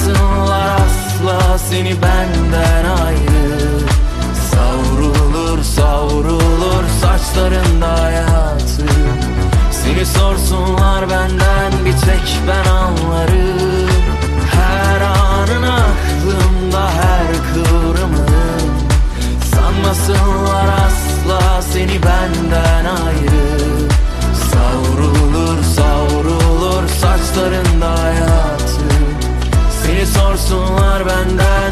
Sanmasınlar asla seni benden ayrı. Savrulur savrulur saçlarında hayatı. Seni sorsunlar benden bir tek ben anlarım. Korksunlar benden.